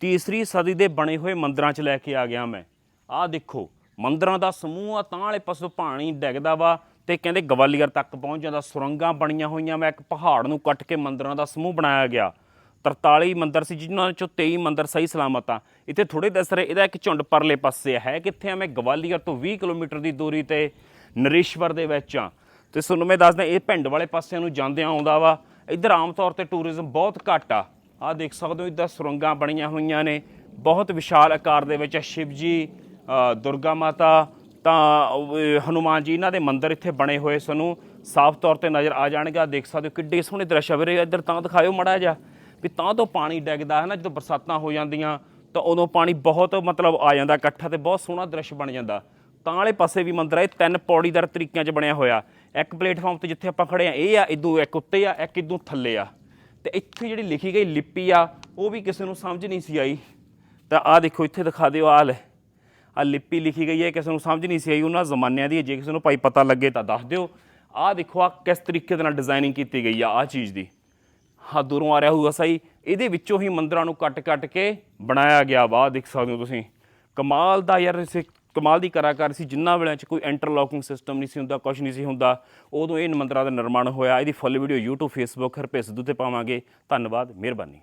ਤੀਸਰੀ ਸਦੀ ਦੇ ਬਣੇ ਹੋਏ ਮੰਦਰਾਂ 'ਚ ਲੈ ਕੇ ਆ ਗਿਆ ਮੈਂ। ਆਹ ਦੇਖੋ, ਮੰਦਰਾਂ ਦਾ ਸਮੂਹ ਆ, ਤਾਂ ਵਾਲੇ ਪਾਸੋਂ ਪਾਣੀ ਡਿੱਗਦਾ ਵਾ ਤੇ ਕਹਿੰਦੇ ਗਵਾਲੀਅਰ ਤੱਕ ਪਹੁੰਚ ਜਾਂਦਾ। ਸੁਰੰਗਾਂ ਬਣੀਆਂ ਹੋਈਆਂ ਵਾ, ਇੱਕ ਪਹਾੜ ਨੂੰ ਕੱਟ ਕੇ ਮੰਦਰਾਂ ਦਾ ਸਮੂਹ ਬਣਾਇਆ ਗਿਆ। 43 ਮੰਦਰ ਸੀ, ਜਿਨ੍ਹਾਂ ਚੋਂ 23 ਮੰਦਰ ਸਹੀ ਸਲਾਮਤ ਆ। ਇੱਥੇ ਥੋੜੇ ਦੱਸ ਰਹੇ, ਇਹਦਾ ਇੱਕ ਝੁੰਡ ਪਰਲੇ ਪਾਸੇ ਹੈ, ਕਿੱਥੇ ਆ? ਮੈਂ ਗਵਾਲੀਅਰ ਤੋਂ 20 ਕਿਲੋਮੀਟਰ ਦੀ ਦੂਰੀ ਤੇ ਨਰੇਸ਼ਵਰ ਦੇ ਵਿੱਚ ਆ। ਤੇ ਤੁਹਾਨੂੰ ਮੈਂ ਦੱਸਦਾ, ਇਹ ਪਿੰਡ ਵਾਲੇ ਪਾਸਿਆਂ ਨੂੰ ਜਾਂਦਿਆਂ ਆਉਂਦਾ ਵਾ। ਇੱਧਰ ਆਮ ਤੌਰ ਤੇ ਟੂਰਿਜ਼ਮ ਬਹੁਤ ਘੱਟ ਆ। ਆਹ ਦੇਖ ਸਕਦੇ ਹੋ ਇੱਧਰ ਸੁਰੰਗਾਂ ਬਣੀਆਂ ਹੋਈਆਂ ਨੇ। ਬਹੁਤ ਵਿਸ਼ਾਲ ਆਕਾਰ ਦੇ ਵਿੱਚ ਸ਼ਿਵ ਜੀ ਦੁਰਗਾ ਮਾਤਾ ਤਾਂ ਅਹ, ਹਨੂਮਾਨ ਜੀ ਇਹਨਾਂ ਦੇ ਮੰਦਿਰ ਇੱਥੇ ਬਣੇ ਹੋਏ ਸਾਨੂੰ। ਸਾਫ਼ ਤੌਰ ਤੇ ਨਜ਼ਰ ਆ ਜਾਣਗੇ। ਦੇਖ ਸਕਦੇ ਹੋ ਕਿੱਡੇ ਸੋਹਣੇ ਦ੍ਰਿਸ਼ ਆ ਵੀਰੇ। ਇੱਧਰ ਤਾਂ ਦਿਖਾਇਓ ਮੜਾ ਜਾ ਵੀ ਤਾਂ ਤੋਂ ਪਾਣੀ ਡਿੱਗਦਾ ਹੈ ਨਾ ਜਦੋਂ ਬਰਸਾਤਾਂ ਹੋ ਜਾਂਦੀਆਂ ਤਾਂ ਉਦੋਂ ਪਾਣੀ ਬਹੁਤ ਮਤਲਬ ਆ ਜਾਂਦਾ ਇਕੱਠਾ ਤੇ ਬਹੁਤ ਸੋਹਣਾ ਦ੍ਰਿਸ਼ ਬਣ ਜਾਂਦਾ। ਤਾਂ ਵਾਲੇ ਪਾਸੇ ਵੀ ਮੰਦਿਰ ਹੈ ਇਹ ਤਿੰਨ ਪੌੜੀਦਾਰ ਤਰੀਕਿਆਂ 'ਚ ਬਣਿਆ ਹੋਇਆ। ਇੱਕ ਪਲੇਟਫਾਰਮ ਤੇ ਜਿੱਥੇ ਆਪਾਂ ਖੜੇ ਆ ਇਹ ਆ ਇਦੋਂ ਇੱਕ ਉੱਤੇ ਆ ਇੱਕ ਇਦੋਂ ਥੱਲੇ ਆ। ਤੇ ਇੱਥੇ ਜਿਹੜੀ ਲਿਖੀ ਗਈ ਲਿਪੀ ਆ, ਉਹ ਵੀ ਕਿਸੇ ਨੂੰ ਸਮਝ ਨਹੀਂ ਸੀ ਆਈ। ਤਾਂ ਆਹ ਦੇਖੋ, ਇੱਥੇ ਦਿਖਾ ਦਿਓ ਆਹ ਲੈ। ਆ ਲਿਪੀ ਲਿਖੀ ਗਈ ਹੈ, ਕਿਸੇ ਨੂੰ ਸਮਝ ਨਹੀਂ ਸੀ ਆਈ ਉਹਨਾਂ ਜ਼ਮਾਨਿਆਂ ਦੀ। ਜੇ ਕਿਸੇ ਨੂੰ ਭਾਈ ਪਤਾ ਲੱਗੇ ਤਾਂ ਦੱਸ ਦਿਓ। ਆਹ ਦੇਖੋ ਆ ਕਿਸ ਤਰੀਕੇ ਦੇ ਨਾਲ ਡਿਜ਼ਾਈਨਿੰਗ ਕੀਤੀ ਗਈ ਆ ਆ ਚੀਜ਼ ਦੀ। ਹਾਂ ਦੂਰੋਂ ਆ ਰਿਹਾ ਹੋਊਗਾ ਸਹੀ ਇਹਦੇ ਵਿੱਚੋਂ ਹੀ ਮੰਦਰਾਂ ਨੂੰ ਕੱਟ-ਕੱਟ ਕੇ ਬਣਾਇਆ ਗਿਆ ਵਾ ਦੇਖ ਸਕਦੇ ਹੋ ਤੁਸੀਂ। ਕਮਾਲ ਦਾ ਯਾਰ, ਇਸੇ ਕਮਾਲ ਦੀ ਕਲਾਕਾਰ ਸੀ ਜਿਨ੍ਹਾਂ ਵੇਲੇ ਚ ਕੋਈ ਇੰਟਰਲੌਕਿੰਗ ਸਿਸਟਮ ਨਹੀਂ ਸੀ ਹੁੰਦਾ ਕੁਝ ਨਹੀਂ ਸੀ ਹੁੰਦਾ, ਉਦੋਂ ਇਹ ਮੰਦਰਾਂ ਦਾ ਨਿਰਮਾਣ ਹੋਇਆ। ਇਹਦੀ full video YouTube, Facebook ਹਰਪੇ Sidhu ਤੇ ਪਾਵਾਂਗੇ। ਧੰਨਵਾਦ, ਮਿਹਰਬਾਨੀ।